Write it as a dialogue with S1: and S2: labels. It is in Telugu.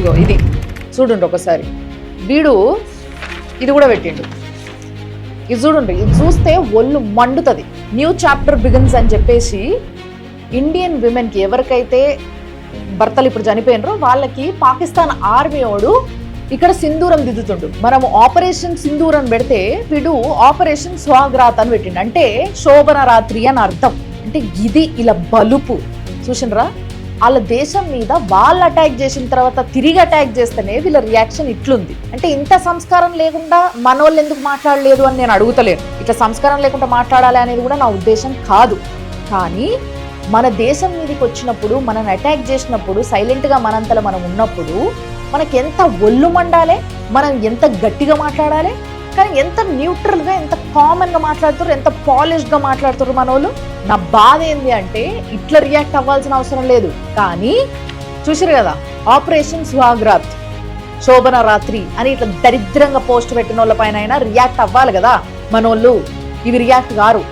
S1: ఇగో ఇది. చూడండి ఒకసారి. వీడు ఇది కూడా పెట్టిండు. ఇది చూడండి ఇది చూస్తే ఒళ్ళు మండుతుంది. న్యూ చాప్టర్ బిగిన్స్ అని చెప్పేసి ఇండియన్ విమెన్కి ఎవరికైతే భర్తలు ఇప్పుడు చనిపోయినరో వాళ్ళకి పాకిస్తాన్ ఆర్మీ వాడు ఇక్కడ సింధూరం దిద్దుతుండు. మనము ఆపరేషన్ సింధూరం పెడితే వీడు ఆపరేషన్ స్వాగ్రాత్ అని పెట్టిండు. అంటే శోభన రాత్రి అని అర్థం. అంటే ఇది ఇలా బలుపు. చూసినరా వాళ్ళ దేశం మీద వాళ్ళు అటాక్ చేసిన తర్వాత తిరిగి అటాక్ చేస్తేనే వీళ్ళ రియాక్షన్ ఇట్లుంది. అంటే ఇంత సంస్కారం లేకుండా మనోళ్ళు ఎందుకు మాట్లాడలేదు అని నేను అడుగుతలేను. ఇట్లా సంస్కారం లేకుండా మాట్లాడాలి అనేది కూడా నా ఉద్దేశం కాదు. కానీ మన దేశం మీదకి వచ్చినప్పుడు మనని అటాక్ చేసినప్పుడు సైలెంట్గా మనంతలో మనం ఉన్నప్పుడు మనకి ఎంత ఒళ్ళు మండాలి మనం ఎంత గట్టిగా మాట్లాడాలి కానీ ఎంత న్యూట్రల్గా ఎంత కామన్గా మాట్లాడుతారు ఎంత పాలిష్గా మాట్లాడుతారు మన వాళ్ళు నా బాధ ఏంది అంటే ఇట్లా రియాక్ట్ అవ్వాల్సిన అవసరం లేదు. కానీ చూసారు కదా ఆపరేషన్ స్వాగ్రాత్ శోభన రాత్రి అని ఇట్లా దరిద్రంగా పోస్ట్ పెట్టిన వాళ్ళ పైన అయినా రియాక్ట్ అవ్వాలి కదా మనోళ్ళు. ఇవి రియాక్ట్ గారు